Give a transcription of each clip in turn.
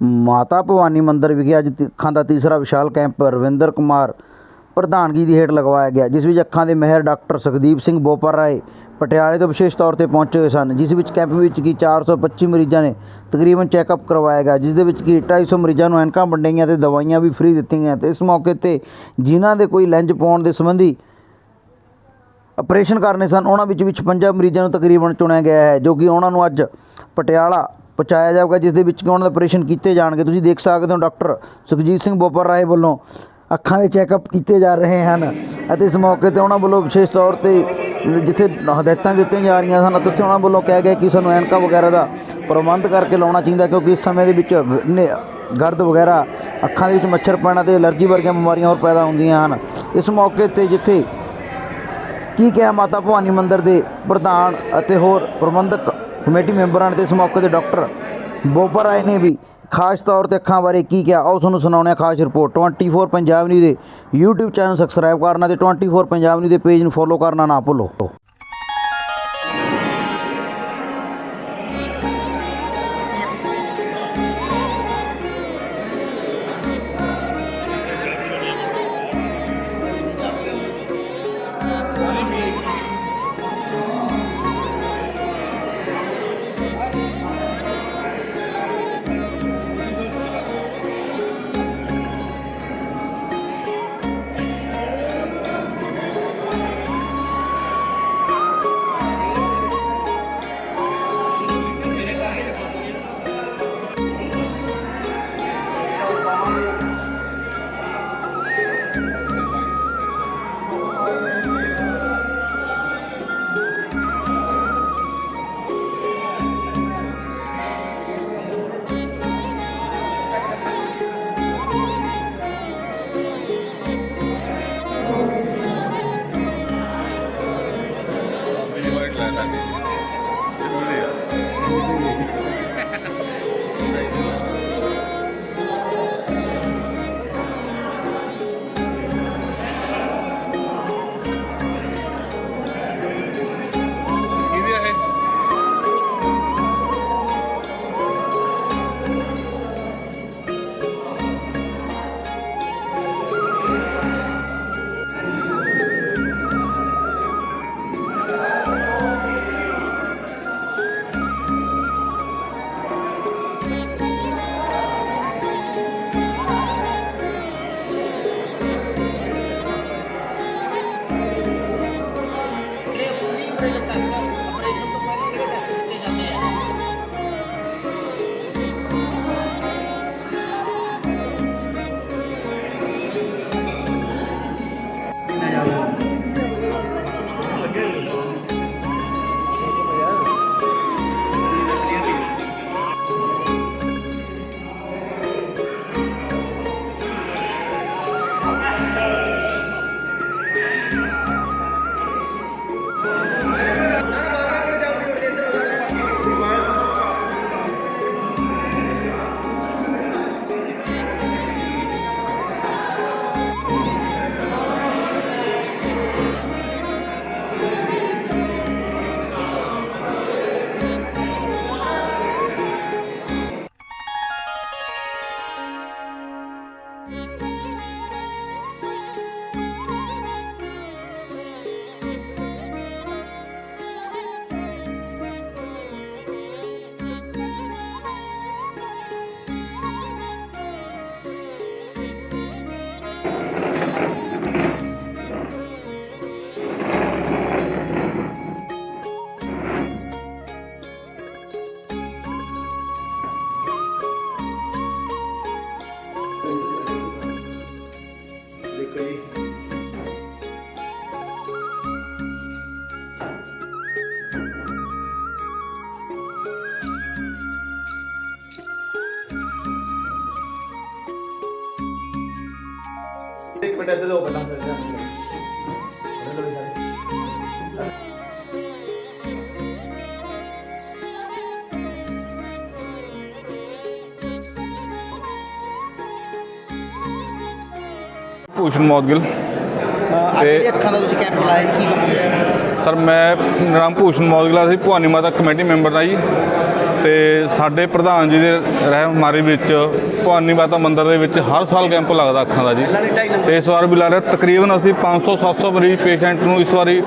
ਮਾਤਾ ਭਵਾਨੀ ਮੰਦਿਰ ਵਿਖੇ ਅੱਜ ਤੀ- ਅੱਖਾਂ ਦਾ ਤੀਸਰਾ ਵਿਸ਼ਾਲ ਕੈਂਪ ਰਵਿੰਦਰ ਕੁਮਾਰ ਪ੍ਰਧਾਨਗੀ ਦੀ ਹੇਠ ਲਗਵਾਇਆ ਗਿਆ, ਜਿਸ ਵਿੱਚ ਅੱਖਾਂ ਦੇ ਮਹਿਰ ਡਾਕਟਰ ਸੁਖਦੀਪ ਸਿੰਘ ਬੋਪਰ ਰਾਏ ਪਟਿਆਲੇ ਤੋਂ ਵਿਸ਼ੇਸ਼ ਤੌਰ ਤੇ ਪਹੁੰਚੇ ਹੋਏ ਸਨ, ਜਿਸ ਵਿੱਚ ਕੈਂਪ ਵਿੱਚ ਕੀ 425 ਮਰੀਜ਼ਾਂ ਨੇ ਤਕਰੀਬਨ ਚੈੱਕਅਪ ਕਰਵਾਇਆ ਗਿਆ, ਜਿਸ ਦੇ ਵਿੱਚ ਕੀ 250 ਮਰੀਜ਼ਾਂ ਨੂੰ ਐਨਕਾਂ ਵੰਡੀਆਂ ਗਈਆਂ ਤੇ ਦਵਾਈਆਂ ਵੀ ਫ੍ਰੀ ਦਿੱਤੀਆਂ ਗਈਆਂ ਤੇ ਇਸ ਮੌਕੇ ਤੇ ਜਿਨ੍ਹਾਂ ਦੇ ਕੋਈ ਲੈਂਜ ਪਾਉਣ ਦੇ ਸੰਬੰਧੀ ਆਪਰੇਸ਼ਨ ਕਰਨੇ ਸਨ, ਉਹਨਾਂ ਵਿੱਚ ਵਿੱਚ 56 ਮਰੀਜ਼ਾਂ ਨੂੰ ਤਕਰੀਬਨ ਚੁਣਿਆ ਗਿਆ ਹੈ, ਜੋ ਕਿ ਉਹਨਾਂ ਨੂੰ ਅੱਜ ਪਟਿਆਲਾ ਪਹੁੰਚਾਇਆ ਜਾਊਗਾ ਜਿਸ ਦੇ ਵਿੱਚ ਕਿ ਉਹਨਾਂ ਦੇ ਆਪਰੇਸ਼ਨ ਕੀਤੇ ਜਾਣਗੇ। ਤੁਸੀਂ ਦੇਖ ਸਕਦੇ ਹੋ ਡਾਕਟਰ ਸੁਖਜੀਤ ਸਿੰਘ ਬੋਪਰ ਰਾਏ ਵੱਲੋਂ ਅੱਖਾਂ ਦੇ ਚੈੱਕਅਪ ਕੀਤੇ ਜਾ ਰਹੇ ਹਨ ਅਤੇ ਇਸ ਮੌਕੇ ਤੇ ਉਹਨਾਂ ਵੱਲੋਂ ਵਿਸ਼ੇਸ਼ ਤੌਰ ਤੇ ਜਿੱਥੇ ਹਦਾਇਤਾਂ ਦਿੱਤੀਆਂ ਜਾ ਰਹੀਆਂ ਸਨ ਉੱਥੇ ਉਹਨਾਂ ਵੱਲੋਂ ਕਿਹਾ ਗਿਆ ਕਿ ਸਾਨੂੰ ਐਨਕਾ ਵਗੈਰਾ ਦਾ ਪ੍ਰਬੰਧ ਕਰਕੇ ਲਾਉਣਾ ਚਾਹੀਦਾ ਕਿਉਂਕਿ ਇਸ ਸਮੇਂ ਦੇ ਵਿੱਚ ਗਰਦ ਵਗੈਰਾ, ਅੱਖਾਂ ਦੇ ਵਿੱਚ ਮੱਛਰ ਪੈਣਾ ਤੇ ਐਲਰਜੀ ਵਰਗੀਆਂ ਬਿਮਾਰੀਆਂ ਹੋਰ ਪੈਦਾ ਹੁੰਦੀਆਂ ਹਨ। ਇਸ ਮੌਕੇ ਤੇ ਜਿੱਥੇ ਕੀ ਕਿਹਾ ਮਾਤਾ ਭਵਾਨੀ ਮੰਦਿਰ ਦੇ ਪ੍ਰਧਾਨ ਅਤੇ ਹੋਰ ਪ੍ਰਬੰਧਕ ਕਮੇਟੀ ਮੈਂਬਰਾਂ ਨੇ ਤੇ ਇਸ ਮੌਕੇ ਤੇ ਡਾਕਟਰ ਬੋਪਰ ਰਾਏ ਨੇ ਵੀ ਖਾਸ ਤੌਰ ਤੇ ਅੱਖਾਂ ਬਾਰੇ ਕੀ ਕਿਹਾ। ਆਓ ਤੁਹਾਨੂੰ ਸੁਣਾਉਂਦੇ ਹਾਂ ਖਾਸ ਰਿਪੋਰਟ। 24 ਪੰਜਾਬ ਨਿਊਜ਼ ਦੇ YouTube ਚੈਨਲ ਸਬਸਕ੍ਰਾਈਬ ਕਰਨਾ ਤੇ 24 ਪੰਜਾਬ ਨਿਊਜ਼ ਦੇ ਪੇਜ ਨੂੰ ਫੋਲੋ ਕਰਨਾ ਨਾ ਭੁੱਲੋ। ਇੱਕ ਮਿੰਟ ਇੱਥੇ ਦੋ ਪਹਿਲਾਂ ਭੂਸ਼ਣ ਮੌਦਗਿਲ ਜਿਹੜੀ ਅੱਖਾਂ ਦਾ ਤੁਸੀਂ ਕੈਂਪ ਲਾਇਆ ਕੀ ਕਹੋਗੇ ਸਰ ਮੈਂ ਮੇਰਾ ਨਾਮ ਭੂਸ਼ਣ ਮੌਦਗਿਲ ਅਸੀਂ ਭਵਾਨੀ ਮਾਤਾ ਕਮੇਟੀ ਮੈਂਬਰ ਹਾਂ ਜੀ। ਤੇ ਸਾਡੇ ਪ੍ਰਧਾਨ ਜੀ ਦੇ ਰਹਿਨੁਮਾਰੀ ਵਿੱਚ, ਭਵਾਨੀ ਮਾਤਾ ਮੰਦਿਰ ਦੇ ਵਿੱਚ ਹਰ ਸਾਲ ਕੈਂਪ ਲੱਗਦਾ ਅੱਖਾਂ ਦਾ ਜੀ। ਤੇ ਇਸ ਵਾਰ ਵੀ ਲੱਗ ਰਿਹਾ, ਤਕਰੀਬਨ ਅਸੀਂ 500 700 ਮਰੀਜ਼ ਪੇਸ਼ੈਂਟ ਨੂੰ ਇਸ ਵਾਰੀ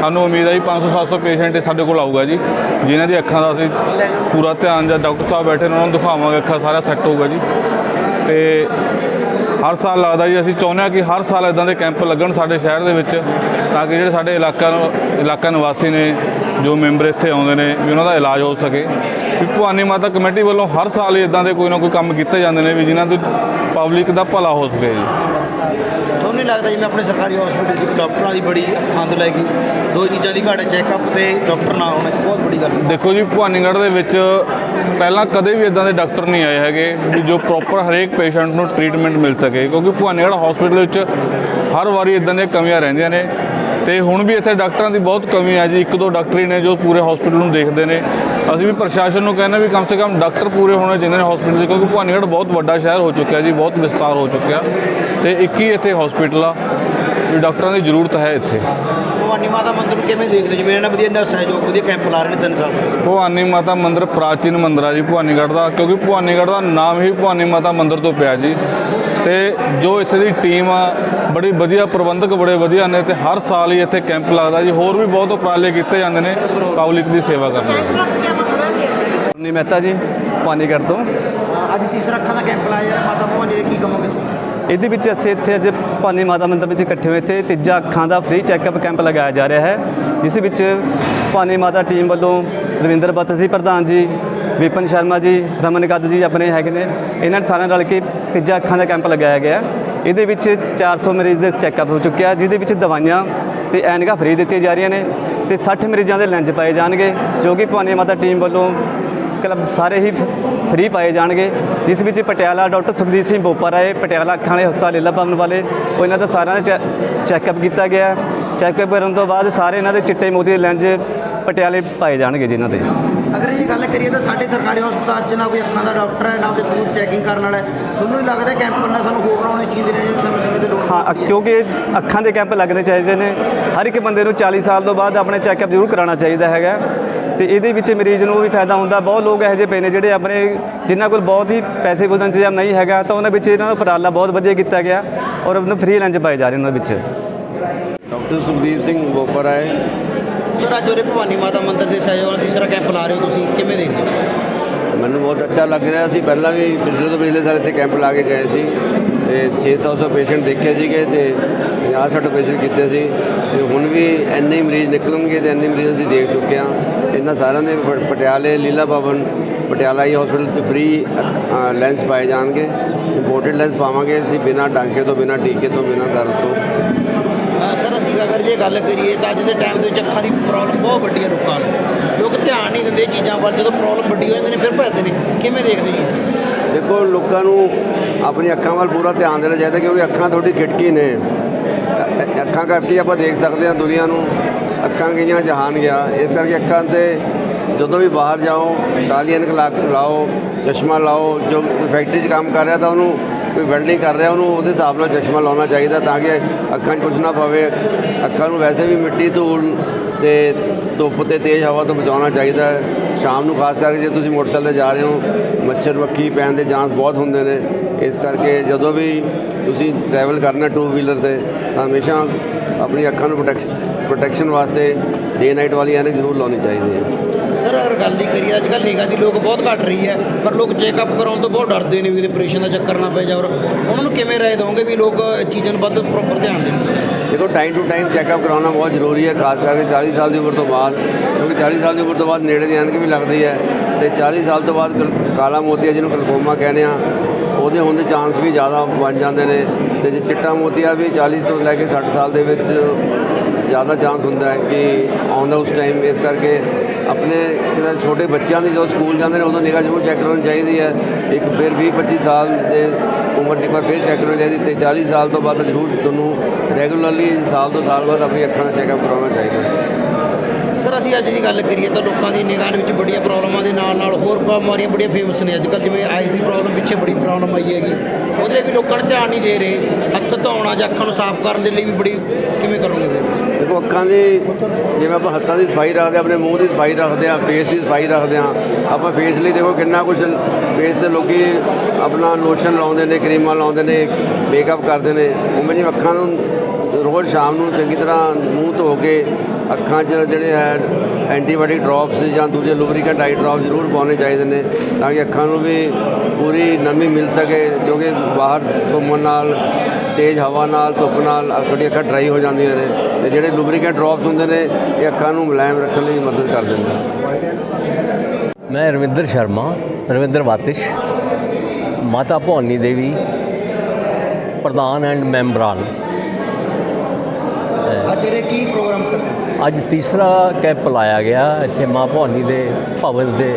ਸਾਨੂੰ ਉਮੀਦ ਹੈ ਜੀ 500 700 ਪੇਸ਼ੈਂਟ ਸਾਡੇ ਕੋਲ ਆਊਗਾ ਜੀ। ਜਿਨ੍ਹਾਂ ਦੀ ਅੱਖਾਂ ਦਾ ਅਸੀਂ ਪੂਰਾ ਧਿਆਨ ਜਾਂ ਡਾਕਟਰ ਸਾਹਿਬ ਬੈਠੇ ਨੇ, ਉਹਨਾਂ ਨੂੰ ਦਿਖਾਵਾਂਗੇ, ਅੱਖਾਂ ਸਾਰਾ ਸੈੱਟ ਹੋਊਗਾ ਜੀ। ਤੇ ਹਰ ਸਾਲ ਲੱਗਦਾ ਜੀ ਅਸੀਂ ਚਾਹੁੰਦੇ ਹਾਂ ਕਿ ਹਰ ਸਾਲ ਇਦਾਂ ਦੇ ਕੈਂਪ ਲੱਗਣ ਸਾਡੇ ਸ਼ਹਿਰ ਦੇ ਵਿੱਚ ਤਾਂ ਕਿ ਜਿਹੜੇ ਸਾਡੇ ਇਲਾਕਾ ਇਲਾਕਾ ਨਿਵਾਸੀ ਨੇ ਜੋ ਮੈਂਬਰ ਇੱਥੇ ਆਉਂਦੇ ਨੇ ਵੀ ਉਹਨਾਂ ਦਾ ਇਲਾਜ ਹੋ ਸਕੇ। ਵੀ ਭਵਾਨੀ ਮਾਤਾ ਕਮੇਟੀ ਵੱਲੋਂ ਹਰ ਸਾਲ ਹੀ ਇਦਾਂ ਦੇ ਕੋਈ ਨਾ ਕੋਈ ਕੰਮ ਕੀਤੇ ਜਾਂਦੇ ਨੇ ਵੀ ਜਿਨ੍ਹਾਂ ਤੋਂ ਪਬਲਿਕ ਦਾ ਭਲਾ ਹੋ ਸਕੇ ਜੀ। ਤੁਹਾਨੂੰ ਨਹੀਂ ਲੱਗਦਾ ਜਿਵੇਂ ਆਪਣੇ ਸਰਕਾਰੀ ਹਸਪੀਟਲ 'ਚ ਡਾਕਟਰਾਂ ਦੀ ਬੜੀ ਅੱਖਾਂ ਤੋਂ ਲੈ ਕੇ ਦੋ ਚੀਜ਼ਾਂ ਦੀ ਘਾਟ ਚੈੱਕਅਪ ਤੇ ਡਾਕਟਰ ਨਾ ਹੋਣਾ ਬਹੁਤ ਵੱਡੀ ਗੱਲ ਹੈ। ਦੇਖੋ ਜੀ ਭਵਾਨੀਗੜ੍ਹ ਦੇ ਵਿੱਚ ਪਹਿਲਾਂ ਕਦੇ ਵੀ ਇਦਾਂ ਦੇ ਡਾਕਟਰ ਨਹੀਂ ਆਏ ਹੈਗੇ ਵੀ ਜੋ ਪ੍ਰੋਪਰ ਹਰੇਕ ਪੇਸ਼ੈਂਟ ਨੂੰ ਟ੍ਰੀਟਮੈਂਟ ਮਿਲ ਸਕੇ, ਕਿਉਂਕਿ ਭਵਾਨੀਗੜ੍ਹ ਹਸਪੀਟਲ ਵਿੱਚ ਹਰ ਵਾਰੀ ਇਦਾਂ ਦੀਆਂ ਕਮੀਆਂ ਰਹਿੰਦੀਆਂ ਨੇ ਤੇ ਹੁਣ ਵੀ ਇੱਥੇ ਡਾਕਟਰਾਂ ਦੀ ਬਹੁਤ ਕਮੀ ਹੈ ਜੀ। ਇੱਕ ਦੋ ਡਾਕਟਰ ਹੀ ਨੇ ਜੋ ਪੂਰੇ ਹਸਪੀਟਲ ਨੂੰ ਦੇਖਦੇ ਨੇ। ਅਸੀਂ ਵੀ ਪ੍ਰਸ਼ਾਸਨ ਨੂੰ ਕਹਿੰਦੇ ਵੀ ਕਮ ਸੇ ਕਮ ਡਾਕਟਰ ਪੂਰੇ ਹੋਣੇ ਚਾਹੀਦੇ ਨੇ ਹਸਪੀਟਲ 'ਚ ਕਿਉਂਕਿ ਭਵਾਨੀਗੜ੍ਹ ਬਹੁਤ ਵੱਡਾ ਸ਼ਹਿਰ ਹੋ ਚੁੱਕਿਆ ਜੀ, ਬਹੁਤ ਵਿਸਤਾਰ ਹੋ ਚੁੱਕਿਆ। ਤੇ ਇੱਕ ਹੀ ਇੱਥੇ ਹਸਪੀਟਲ ਆ। ਵੀ ਡਾਕਟਰਾਂ ਦੀ ਜ਼ਰੂਰਤ ਹੈ ਇੱਥੇ। ਭਵਾਨੀ ਮਾਤਾ ਮੰਦਿਰ ਨੂੰ ਕਿਵੇਂ ਦੇਖਦੇ ਜਿਵੇਂ ਇਹਨਾਂ ਵਧੀਆ ਇਹਨਾਂ ਸਹਿਯੋਗ ਵਧੀਆ ਕੈਂਪ ਲਾ ਰਹੇ ਨੇ ਤਿੰਨ ਸਾਲ ਤੋਂ। ਭਵਾਨੀ ਮਾਤਾ ਮੰਦਿਰ ਪ੍ਰਾਚੀਨ ਮੰਦਿਰ ਆ ਜੀ ਭਵਾਨੀਗੜ੍ਹ ਦਾ ਕਿਉਂਕਿ ਭਵਾਨੀਗੜ੍ਹ ਦਾ ਨਾਮ ਹੀ ਭਵਾਨੀ ਮਾਤਾ ਮੰਦਿਰ ਤੋਂ ਪਿਆ ਜੀ। ਤੇ ਜੋ ਇੱਥੇ ਦੀ ਟੀਮ ਆ ਬੜੀ ਵਧੀਆ ਪ੍ਰਬੰਧਕ ਬੜੇ ਵਧੀਆ ਨੇ ਤੇ ਹਰ ਸਾਲ ਹੀ ਇੱਥੇ ਕੈਂਪ ਲੱਗਦਾ ਜੀ। ਹੋਰ ਵੀ ਬਹੁਤ ਉਪਰਾਲੇ ਕੀਤੇ ਜਾਂਦੇ ਨੇ ਪਬਲਿਕ ਦੀ ਸੇਵਾ ਕਰਨ ਲਈ। ਨੀ ਮਹਿਤਾ ਜੀ ਪਾਨੀਗੜ੍ਹ ਤੋਂ। ਅੱਜ ਤੀਸਰਾ ਅੱਖਾਂ ਦਾ ਕੈਂਪ ਲਾਇਆ ਯਾਰ ਮਾਤਾ ਭਵਾਨੀ ਦੇ ਕੀ ਕਹੋਗੇ ਇਸ ਬਾਰੇ? ਇਹਦੇ ਵਿੱਚ ਅਸੀਂ ਇੱਥੇ ਅੱਜ ਭਾਨੀ ਮਾਤਾ ਮੰਦਿਰ ਵਿੱਚ ਇਕੱਠੇ ਹੋਏ ਇੱਥੇ। ਤੀਜਾ ਅੱਖਾਂ ਦਾ ਫ੍ਰੀ ਚੈੱਕਅਪ ਕੈਂਪ ਲਗਾਇਆ ਜਾ ਰਿਹਾ ਹੈ, ਜਿਸ ਵਿੱਚ ਭਾਨੀ ਮਾਤਾ ਟੀਮ ਵੱਲੋਂ ਰਵਿੰਦਰ ਬੱਤ ਜੀ, ਪ੍ਰਧਾਨ ਜੀ, ਵਿਪਨ ਸ਼ਰਮਾ ਜੀ, ਰਮਨ ਗੱਦ ਜੀ ਆਪਣੇ ਹੈਗੇ ਨੇ। ਇਹਨਾਂ ਨੇ ਸਾਰਿਆਂ ਰਲ ਕੇ ਤੀਜਾ ਅੱਖਾਂ ਦਾ ਕੈਂਪ ਲਗਾਇਆ ਗਿਆ ਇਹਦੇ ਵਿੱਚ 400 ਮਰੀਜ਼ ਦੇ ਚੈੱਕਅਪ ਹੋ ਚੁੱਕਿਆ ਜਿਹਦੇ ਵਿੱਚ ਦਵਾਈਆਂ ਤੇ ਐਨਕਾਂ ਫ੍ਰੀ ਦਿੱਤੀਆਂ ਜਾ ਰਹੀਆਂ ਨੇ ਤੇ 60 ਮਰੀਜ਼ਾਂ ਦੇ ਲੈਂਜ ਪਾਏ ਜਾਣਗੇ, ਜੋ ਕਿ ਭਾਨੀ ਮਾਤਾ ਟੀਮ ਵੱਲੋਂ ਕਲੱਬ ਸਾਰੇ ਹੀ ਫ੍ਰੀ ਪਾਏ ਜਾਣਗੇ। ਜਿਸ ਵਿੱਚ ਪਟਿਆਲਾ ਡਾਕਟਰ ਸੁਖਦੀਪ ਸਿੰਘ ਬੋਪਰ ਆਏ ਪਟਿਆਲਾ ਅੱਖਾਂ ਵਾਲੇ ਹਸਪਤਾਲ ਲੀਲਾ ਭਵਨ ਵਾਲੇ ਉਹ ਇਹਨਾਂ ਦਾ ਸਾਰਿਆਂ ਦਾ ਚੈੱਕਅਪ ਕੀਤਾ ਗਿਆ। ਚੈੱਕਅਪ ਕਰਨ ਤੋਂ ਬਾਅਦ ਸਾਰੇ ਇਹਨਾਂ ਦੇ ਚਿੱਟੇ ਮੋਤੀ ਦੇ ਲੈਂਜ ਪਟਿਆਲੇ ਪਾਏ ਜਾਣਗੇ ਜੀ ਇਹਨਾਂ ਦੇ। ਅਗਰ ਇਹ ਗੱਲ ਕਰੀਏ ਤਾਂ ਸਾਡੇ ਸਰਕਾਰੀ ਹਸਪਤਾਲ 'ਚ ਨਾ ਕੋਈ ਅੱਖਾਂ ਦਾ ਡਾਕਟਰ ਹੈ ਨਾ ਉਹਦੇ ਦੂਰ ਚੈਕਿੰਗ ਕਰਨ ਵਾਲਾ ਤੁਹਾਨੂੰ ਨਹੀਂ ਲੱਗਦਾ ਕੈਂਪ ਨਾਲ ਸਾਨੂੰ ਹੋਰ ਬਣਾਉਣੇ ਚਾਹੀਦੇ ਨੇ ਸਮੇਂ ਸਮੇਂ ਤੇ ਲੋੜ ਹਾਂ ਕਿਉਂਕਿ ਅੱਖਾਂ ਦੇ ਕੈਂਪ ਲੱਗਣੇ ਚਾਹੀਦੇ ਨੇ। ਹਰ ਇੱਕ ਬੰਦੇ ਨੂੰ 40 ਸਾਲ ਤੋਂ ਬਾਅਦ ਆਪਣੇ ਚੈੱਕਅਪ ਜ਼ਰੂਰ ਕਰਾਉਣਾ ਚਾਹੀਦਾ ਹੈਗਾ। ਤੇ ਇਹਦੇ ਵਿੱਚ ਮਰੀਜ਼ ਨੂੰ ਵੀ ਫਾਇਦਾ ਹੁੰਦਾ। ਬਹੁਤ ਲੋਕ ਇਹੋ ਜਿਹੇ ਪਏ ਨੇ ਜਿਹੜੇ ਆਪਣੇ ਜਿਨ੍ਹਾਂ ਕੋਲ ਬਹੁਤ ਹੀ ਪੈਸੇ ਕੋਲ ਇੰਤਜ਼ਾਮ ਨਹੀਂ ਹੈਗਾ ਤਾਂ ਉਹਨਾਂ ਵਿੱਚ ਇਹਨਾਂ ਦਾ ਉਪਰਾਲਾ ਬਹੁਤ ਵਧੀਆ ਕੀਤਾ ਗਿਆ ਔਰ ਉਹਨੂੰ ਫ੍ਰੀ ਲੰਚ ਪਾਏ ਜਾ ਰਹੇ ਉਹਨਾਂ ਵਿੱਚ। ਡਾਕਟਰ ਸੁਖਦੀਪ ਸਿੰਘ ਬੋਪਰ ਆਏ ਸਰ ਅੱਜ ਉਰੇ ਭਵਾਨੀ ਮਾਤਾ ਮੰਦਿਰ ਦੇ ਸਹਿਯੋਗ ਨਾਲ ਤੀਸਰਾ ਕੈਂਪ ਲਾ ਰਹੇ ਹੋ ਤੁਸੀਂ ਕਿਵੇਂ ਦੇਖਦੇ ਹੋ? ਮੈਨੂੰ ਬਹੁਤ ਅੱਛਾ ਲੱਗ ਰਿਹਾ। ਸੀ ਪਹਿਲਾਂ ਵੀ ਪਿਛਲੇ ਤੋਂ ਪਿਛਲੇ ਸਾਲ ਇੱਥੇ ਕੈਂਪ ਲਾ ਕੇ ਗਏ ਸੀ ਤੇ 600 ਸੌ ਪੇਸ਼ੈਂਟ ਦੇਖੇ ਸੀਗੇ ਤੇ 50 60 ਪੇਸ਼ੈਂਟ ਕੀਤੇ ਸੀ ਤੇ ਹੁਣ ਵੀ ਇੰਨੇ ਹੀ ਮਰੀਜ਼ ਨਿਕਲਣਗੇ ਤੇ ਇੰਨੇ ਮਰੀਜ਼ ਅਸੀਂ ਦੇਖ ਚੁੱਕੇ ਹਾਂ। ਇਹਨਾਂ ਸਾਰਿਆਂ ਦੇ ਪਟਿਆਲੇ ਲੀਲਾ ਭਵਨ ਪਟਿਆਲਾ ਹੀ ਹਸਪੀਟਲ 'ਚ ਫ੍ਰੀ ਲੈਂਸ ਪਾਏ ਜਾਣਗੇ। ਇੰਪੋਰਟਡ ਲੈਂਸ ਪਾਵਾਂਗੇ ਅਸੀਂ ਬਿਨਾਂ ਟਾਂਕੇ ਤੋਂ ਬਿਨਾਂ ਟੀਕੇ ਤੋਂ ਬਿਨਾਂ ਦਰਦ ਤੋਂ। ਸਰ ਅਸੀਂ ਅਗਰ ਜੇ ਗੱਲ ਕਰੀਏ ਤਾਂ ਅੱਜ ਦੇ ਟਾਈਮ ਦੇ ਵਿੱਚ ਅੱਖਾਂ ਦੀ ਪ੍ਰੋਬਲਮ ਬਹੁਤ ਵੱਡੀ ਹੈ ਲੋਕਾਂ ਨੂੰ। ਲੋਕ ਧਿਆਨ ਨਹੀਂ ਦਿੰਦੇ ਚੀਜ਼ਾਂ ਵੱਲ ਜਦੋਂ ਪ੍ਰੋਬਲਮ ਵੱਡੀ ਹੋ ਜਾਂਦੀ ਨੇ ਫਿਰ ਭੱਜਦੇ ਨੇ। ਕਿਵੇਂ ਦੇਖਦੇ ਜੀ? ਦੇਖੋ ਲੋਕਾਂ ਨੂੰ ਆਪਣੀ ਅੱਖਾਂ ਵੱਲ ਪੂਰਾ ਧਿਆਨ ਦੇਣਾ ਚਾਹੀਦਾ ਕਿਉਂਕਿ ਅੱਖਾਂ ਤੁਹਾਡੀ ਖਿੜਕੀ ਨੇ। ਅੱਖਾਂ ਕਰਕੇ ਆਪਾਂ ਦੇਖ ਸਕਦੇ ਹਾਂ ਦੁਨੀਆ ਨੂੰ। ਅੱਖਾਂ ਗਈਆਂ, ਜਹਾਨ ਗਿਆ। ਇਸ ਕਰਕੇ ਅੱਖਾਂ ਤੇ ਜਦੋਂ ਵੀ ਬਾਹਰ ਜਾਓ ਕਾਲੀ ਲਾ, ਲਾਓ, ਚਸ਼ਮਾ ਲਾਓ, ਜੋ ਫੈਕਟਰੀ 'ਚ ਕੰਮ ਕਰ ਰਿਹਾ ਤਾਂ ਉਹਨੂੰ ਕੋਈ ਵੈਲਡਿੰਗ ਕਰ ਰਿਹਾ, ਉਹਨੂੰ ਉਹਦੇ ਹਿਸਾਬ ਨਾਲ ਚਸ਼ਮਾ ਲਾਉਣਾ ਚਾਹੀਦਾ ਤਾਂ ਕਿ ਅੱਖਾਂ 'ਚ ਕੁਝ ਨਾ ਪਵੇ। ਅੱਖਾਂ ਨੂੰ ਵੈਸੇ ਵੀ ਮਿੱਟੀ, ਧੂਲ ਤੇ ਧੁੱਪ ਤੇ ਤੇਜ਼ ਹਵਾ ਤੋਂ ਬਚਾਉਣਾ ਚਾਹੀਦਾ ਹੈ। ਸ਼ਾਮ ਨੂੰ ਖਾਸ ਕਰਕੇ ਜੇ ਤੁਸੀਂ ਮੋਟਰਸਾਈਕਲ ਤੇ ਜਾ ਰਹੇ ਹੋ, ਮੱਛਰ ਮੱਖੀ ਪੈਣ ਦੇ ਚਾਂਸ ਬਹੁਤ ਹੁੰਦੇ ਨੇ। ਇਸ ਕਰਕੇ ਜਦੋਂ ਵੀ ਤੁਸੀਂ ਟਰੈਵਲ ਕਰਨਾ ਟੂ ਵੀਲਰ ਤੇ, ਤਾਂ ਹਮੇਸ਼ਾ ਆਪਣੀ ਅੱਖਾਂ ਨੂੰ ਪ੍ਰੋਟੈਕਸ਼ਨ ਪ੍ਰੋਟੈਕਸ਼ਨ ਵਾਸਤੇ ਡੇ ਨਾਈਟ ਵਾਲੀ ਐਨਕ ਜ਼ਰੂਰ ਲਾਉਣੀ ਚਾਹੀਦੀ ਹੈ। ਸਰ ਅਗਰ ਗੱਲ ਦੀ ਕਰੀਏ ਅੱਜ ਕੱਲ੍ਹ ਨਿਗਾਹ ਦੀ ਲੋਕ ਬਹੁਤ ਘਟ ਰਹੀ ਹੈ ਪਰ ਲੋਕ ਚੈੱਕਅਪ ਕਰਾਉਣ ਤੋਂ ਬਹੁਤ ਡਰਦੇ ਨੇ ਵੀ ਆਪਰੇਸ਼ਨ ਦਾ ਚੱਕਰ ਨਾ ਪੈ ਜਾਵੇ ਉਹਨਾਂ ਨੂੰ ਕਿਵੇਂ ਰਾਏ ਦੋਗੇ ਵੀ ਲੋਕ ਚੀਜ਼ਾਂ ਨੂੰ ਵੱਧ ਪ੍ਰੋਪਰ ਧਿਆਨ ਦੇਣ? ਦੇਖੋ ਟਾਈਮ ਟੂ ਟਾਈਮ ਚੈੱਕਅਪ ਕਰਾਉਣਾ ਬਹੁਤ ਜ਼ਰੂਰੀ ਹੈ ਖਾਸ ਕਰਕੇ 40 ਸਾਲ ਦੀ ਉਮਰ ਤੋਂ ਬਾਅਦ ਕਿਉਂਕਿ 40 ਸਾਲ ਦੀ ਉਮਰ ਤੋਂ ਬਾਅਦ ਨੇੜੇ ਦੀ ਐਨਕ ਵੀ ਲੱਗਦੀ ਹੈ ਤੇ 40 ਸਾਲ ਤੋਂ ਬਾਅਦ ਕਾਲਾ ਮੋਤੀਆ ਜਿਹਨੂੰ ਗਲਕੋਮਾ ਕਹਿੰਦੇ ਆ ਉਹਦੇ ਹੋਣ ਦੇ ਚਾਂਸ ਵੀ ਜ਼ਿਆਦਾ ਬਣ ਜਾਂਦੇ ਨੇ ਤੇ ਜੇ ਚਿੱਟਾ ਮੋਤੀਆ ਵੀ 40 ਤੋਂ ਲੈ ਕੇ 60 ਸਾਲ ਦੇ ਵਿੱਚ ਜ਼ਿਆਦਾ ਚਾਂਸ ਹੁੰਦਾ ਹੈ ਕਿ ਆਉਂਦਾ ਉਸ ਟਾਈਮ ਇਸ ਕਰਕੇ ਆਪਣੇ ਛੋਟੇ ਬੱਚਿਆਂ ਦੀ ਜਦੋਂ ਸਕੂਲ ਜਾਂਦੇ ਨੇ, ਉਦੋਂ ਨਿਗਾਹ ਜ਼ਰੂਰ ਚੈੱਕ ਕਰਾਉਣੀ ਚਾਹੀਦੀ ਹੈ। ਇੱਕ ਫਿਰ 20 25 ਸਾਲ ਦੇ ਉਮਰ 'ਚ ਇੱਕ ਵਾਰ ਫਿਰ ਚੈੱਕ ਕਰਾਉਣੀ ਚਾਹੀਦੀ ਤੇ 40 ਸਾਲ ਤੋਂ ਬਾਅਦ ਜ਼ਰੂਰ ਤੁਹਾਨੂੰ ਰੈਗੂਲਰਲੀ ਸਾਲ ਤੋਂ ਸਾਲ ਬਾਅਦ ਆਪਣੀ ਅੱਖਾਂ ਦਾ ਚੈੱਕਅਪ ਕਰਾਉਣਾ ਚਾਹੀਦਾ ਸਰ ਅਸੀਂ ਅੱਜ ਦੀ ਗੱਲ ਕਰੀਏ ਤਾਂ ਲੋਕਾਂ ਦੀ ਨਿਗਾਹ ਦੇ ਵਿੱਚ ਬੜੀਆਂ ਪ੍ਰੋਬਲਮਾਂ ਦੇ ਨਾਲ ਨਾਲ ਹੋਰ ਬਿਮਾਰੀਆਂ ਬੜੀਆਂ ਫੇਮਸ ਨੇ। ਅੱਜ ਕੱਲ੍ਹ ਜਿਵੇਂ ਆਈਜ਼ ਦੀ ਪ੍ਰੋਬਲਮ ਪਿੱਛੇ ਬੜੀ ਪ੍ਰੋਬਲਮ ਆਈ ਹੈਗੀ। ਉਹਦੇ ਲਈ ਵੀ ਲੋਕਾਂ ਨੇ ਧਿਆਨ ਨਹੀਂ ਦੇ ਰਹੇ। ਹੱਥ ਧੋਣਾ ਜਾਂ ਅੱਖਾਂ ਨੂੰ ਸਾਫ਼ ਕਰਨ ਦੇ ਲਈ ਵੀ ਬੜੀ ਕਿਵੇਂ ਕਰੋਗੇ ਫਿਰ? ਦੇਖੋ ਅੱਖਾਂ ਦੀ ਜਿਵੇਂ ਆਪਾਂ ਹੱਥਾਂ ਦੀ ਸਫ਼ਾਈ ਰੱਖਦੇ ਹਾਂ, ਆਪਣੇ ਮੂੰਹ ਦੀ ਸਫ਼ਾਈ ਰੱਖਦੇ ਆ ਫੇਸ ਦੀ ਸਫ਼ਾਈ ਰੱਖਦੇ ਆ ਆਪਾਂ ਫੇਸ ਲਈ ਦੇਖੋ ਕਿੰਨਾ ਕੁਝ ਫੇਸ ਤੇ ਲੋਕੀ ਆਪਣਾ ਲੋਸ਼ਨ ਲਾਉਂਦੇ ਨੇ ਕਰੀਮਾਂ ਲਾਉਂਦੇ ਨੇ ਮੇਕਅਪ ਕਰਦੇ ਨੇ ਉਵੇਂ ਜਿਵੇਂ ਅੱਖਾਂ ਨੂੰ ਰੋਜ਼ ਸ਼ਾਮ ਨੂੰ ਚੰਗੀ ਤਰ੍ਹਾਂ ਮੂੰਹ ਧੋ ਕੇ ਅੱਖਾਂ 'ਚ ਜਿਹੜੇ ਹੈ ਐਂਟੀਬਾਇਓਟਿਕ ਡ੍ਰੌਪਸ ਜਾਂ ਦੂਜੇ ਲੂਬਰੀਕੈਂਟ ਆਈ ਡ੍ਰੌਪ ਜ਼ਰੂਰ ਪਾਉਣੇ ਚਾਹੀਦੇ ਨੇ ਤਾਂ ਕਿ ਅੱਖਾਂ ਨੂੰ ਵੀ ਪੂਰੀ ਨਮੀ ਮਿਲ ਸਕੇ ਕਿਉਂਕਿ ਬਾਹਰ ਘੁੰਮਣ ਨਾਲ ਤੇਜ਼ ਹਵਾ ਨਾਲ ਧੁੱਪ ਨਾਲ ਤੁਹਾਡੀ ਅੱਖਾਂ ਡਰਾਈ ਹੋ ਜਾਂਦੀਆਂ ਨੇ ਤੇ ਜਿਹੜੇ ਲੂਬਰੀਕੈਂਟ ਡ੍ਰੌਪਸ ਹੁੰਦੇ ਨੇ ਇਹ ਅੱਖਾਂ ਨੂੰ ਮੁਲਾਇਮ ਰੱਖਣ ਲਈ ਮਦਦ ਕਰ ਦਿੰਦੇ ਨੇ। ਮੈਂ ਰਵਿੰਦਰ ਸ਼ਰਮਾ ਰਵਿੰਦਰ ਵਾਤਿਸ਼ ਮਾਤਾ ਭਵਾਨੀ ਦੇਵੀ ਪ੍ਰਧਾਨ ਐਂਡ ਮੈਂਬਰਾਂ ਅੱਜ ਇਹ ਕੀ ਪ੍ਰੋਗਰਾਮ ਕਰਦੇ ਅੱਜ ਤੀਸਰਾ ਕੈਂਪ ਲਾਇਆ ਗਿਆ ਇੱਥੇ ਮਾਂ ਭਵਾਨੀ ਦੇ ਭਵਨ ਦੇ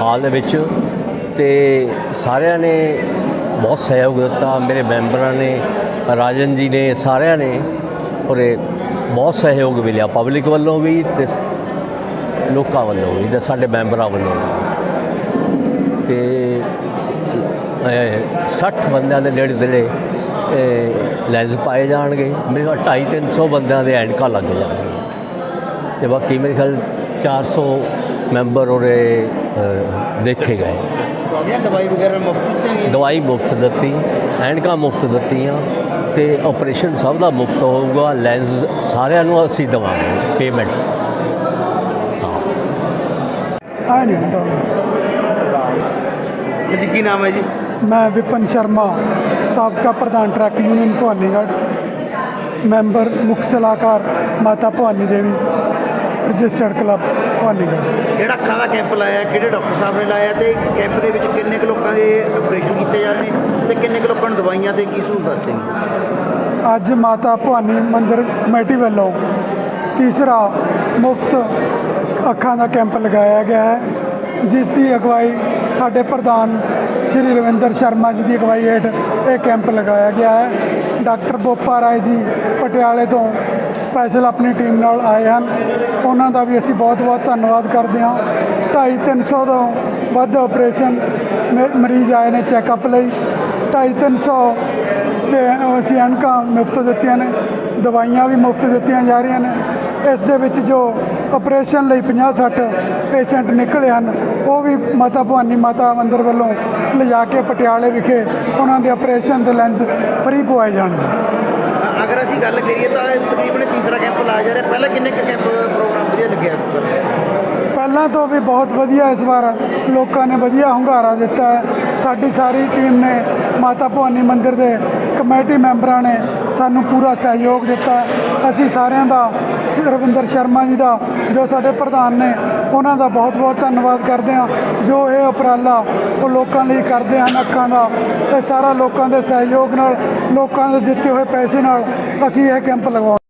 ਹਾਲ ਦੇ ਵਿੱਚ ਤੇ ਸਾਰਿਆਂ ਨੇ ਬਹੁਤ ਸਹਿਯੋਗ ਦਿੱਤਾ। ਮੇਰੇ ਮੈਂਬਰਾਂ ਨੇ ਰਾਜਨ ਜੀ ਨੇ ਸਾਰਿਆਂ ਨੇ ਉਰੇ ਬਹੁਤ ਸਹਿਯੋਗ ਮਿਲਿਆ ਪਬਲਿਕ ਵੱਲੋਂ ਵੀ ਤੇ ਲੋਕਾਂ ਵੱਲੋਂ ਵੀ ਤੇ ਸਾਡੇ ਮੈਂਬਰਾਂ ਵੱਲੋਂ ਵੀ। ਤੇ ਅਹ, 60 ਬੰਦਿਆਂ ਦੇ ਨੇੜੇ ਤੇੜੇ ਲੈਂਸ ਪਾਏ ਜਾਣਗੇ। ਮੇਰੇ ਖਿਆਲ 250 300 ਬੰਦਿਆਂ ਦੇ ਐਨਕਾਂ ਲੱਗ ਜਾਣਗੇ ਤੇ ਬਾਕੀ ਮੇਰੇ ਖਿਆਲ 400 ਮੈਂਬਰ ਉਰੇ ਦੇਖੇ ਗਏ। ਇਹ ਦਵਾਈ ਵਗੈਰਾ ਮੁਫਤ ਦਿੱਤੀ ਦਵਾਈ ਮੁਫਤ ਦਿੱਤੀ ਐਨਕਾਂ ਮੁਫਤ ਦਿੱਤੀਆਂ ਤੇ ਆਪਰੇਸ਼ਨ ਸਭ ਦਾ ਮੁਫਤ ਹੋਊਗਾ ਲੈਂਸ ਸਾਰਿਆਂ ਨੂੰ ਅਸੀਂ ਦੇਵਾਂਗੇ ਪੇਮੈਂਟ ਆ ਨਹੀਂ ਹੁੰਦਾ। ਜੀ ਕੀ ਨਾਮ ਹੈ ਜੀ? ਮੈਂ ਵਿਪਨ ਸ਼ਰਮਾ ਸਾਬਕਾ ਪ੍ਰਧਾਨ ਟਰੱਕ ਯੂਨੀਅਨ ਭਵਾਨੀਗੜ੍ਹ ਮੈਂਬਰ ਮੁੱਖ ਸਲਾਹਕਾਰ ਮਾਤਾ ਭਵਾਨੀ ਦੇਵੀ ਰਜਿਸਟਰਡ ਕਲੱਬ ਭਵਾਨੀਗੜ੍ਹ। ਕਿਹੜਾ ਅੱਖਾਂ ਦਾ ਕੈਂਪ ਲਾਇਆ, ਕਿਹੜੇ ਡਾਕਟਰ ਸਾਹਿਬ ਨੇ ਲਾਇਆ ਤੇ ਕੈਂਪ ਦੇ ਵਿੱਚ ਕਿੰਨੇ ਕੁ ਲੋਕਾਂ ਦੇ ਆਪਰੇਸ਼ਨ ਕੀਤੇ ਜਾ ਰਹੇ ਨੇ ਤੇ ਕਿੰਨੇ ਕੁ ਲੋਕਾਂ ਨੂੰ ਦਵਾਈਆਂ ਤੇ ਕੀ ਸਹੂਲਤਾਂ ਦਿੱਤੀਆਂ ਅੱਜ ਮਾਤਾ ਭਵਾਨੀ ਮੰਦਿਰ ਕਮੇਟੀ ਵੱਲੋਂ ਤੀਸਰਾ ਮੁਫਤ ਅੱਖਾਂ ਦਾ ਕੈਂਪ ਲਗਾਇਆ ਗਿਆ ਹੈ, ਜਿਸ ਦੀ ਅਗਵਾਈ ਸਾਡੇ ਪ੍ਰਧਾਨ ਸ਼੍ਰੀ ਰਵਿੰਦਰ ਸ਼ਰਮਾ ਜੀ ਦੀ ਅਗਵਾਈ ਹੇਠ ਇਹ ਕੈਂਪ ਲਗਾਇਆ ਗਿਆ ਹੈ। ਡਾਕਟਰ ਬੋਪਾ ਰਾਏ ਜੀ ਪਟਿਆਲੇ ਤੋਂ ਸਪੈਸ਼ਲ ਆਪਣੀ ਟੀਮ ਨਾਲ ਆਏ ਹਨ। ਉਹਨਾਂ ਦਾ ਵੀ ਅਸੀਂ ਬਹੁਤ-ਬਹੁਤ ਧੰਨਵਾਦ ਕਰਦੇ ਹਾਂ। 250-300 ਤੋਂ ਵੱਧ ਆਪਰੇਸ਼ਨ ਮ- ਮਰੀਜ਼ ਆਏ ਨੇ ਚੈੱਕਅਪ ਲਈ। 250-300 ਤੇ ਅਸੀਂ ਐਨਕਾਂ ਮੁਫਤ ਦਿੱਤੀਆਂ ਨੇ। ਦਵਾਈਆਂ ਵੀ ਮੁਫਤ ਦਿੱਤੀਆਂ ਜਾ ਰਹੀਆਂ ਨੇ। ਇਸ ਦੇ ਵਿੱਚ ਜੋ ਆਪਰੇਸ਼ਨ ਲਈ 50-60 ਪੇਸ਼ੈਂਟ ਨਿਕਲੇ ਹਨ, ਉਹ ਵੀ ਮਾਤਾ ਭਵਾਨੀ ਮਾਤਾ ਮੰਦਰ ਵੱਲੋਂ ਲਿਜਾ ਕੇ ਪਟਿਆਲੇ ਵਿਖੇ ਉਹਨਾਂ ਦੇ ਆਪਰੇਸ਼ਨ ਦੇ ਲੈਂਸ ਫ੍ਰੀ ਪਵਾਏ ਜਾਣਗੇ। ਅਗਰ ਅਸੀਂ ਗੱਲ ਕਰੀਏ ਤਾਂ ਤੀਸਰਾ ਕੈਂਪ ਲਾਇਆ ਜਾ ਰਿਹਾ। ਪਹਿਲਾਂ ਕਿੰਨੇ ਕੁ ਕੈਂਪ ਪ੍ਰੋਗਰਾਮ ਵਧੀਆ ਲੱਗਿਆ ਇਸ ਵਾਰ? ਪਹਿਲਾਂ ਤੋਂ ਵੀ ਬਹੁਤ ਵਧੀਆ ਇਸ ਵਾਰ। ਲੋਕਾਂ ਨੇ ਵਧੀਆ ਹੁੰਗਾਰਾ ਦਿੱਤਾ ਹੈ। ਸਾਡੀ ਸਾਰੀ ਟੀਮ ਨੇ, ਮਾਤਾ ਭਵਾਨੀ ਮੰਦਿਰ ਦੇ ਕਮੇਟੀ ਮੈਂਬਰਾਂ ਨੇ ਸਾਨੂੰ ਪੂਰਾ ਸਹਿਯੋਗ ਦਿੱਤਾ। ਅਸੀਂ ਸਾਰਿਆਂ ਦਾ, ਰਵਿੰਦਰ ਸ਼ਰਮਾ ਜੀ ਦਾ, ਜੋ ਸਾਡੇ ਪ੍ਰਧਾਨ ਨੇ, ਉਹਨਾਂ ਦਾ ਬਹੁਤ ਬਹੁਤ ਧੰਨਵਾਦ ਕਰਦੇ ਹਾਂ। ਜੋ ਇਹ ਉਪਰਾਲਾ ਉਹ ਲੋਕਾਂ ਲਈ ਕਰਦੇ ਹਨ ਅੱਖਾਂ ਦਾ, ਇਹ ਸਾਰਾ ਲੋਕਾਂ ਦੇ ਸਹਿਯੋਗ ਨਾਲ, ਲੋਕਾਂ ਦੇ ਦਿੱਤੇ ਹੋਏ ਪੈਸੇ ਨਾਲ ਅਸੀਂ ਇਹ ਕੈਂਪ ਲਗਾਉਂਦੇ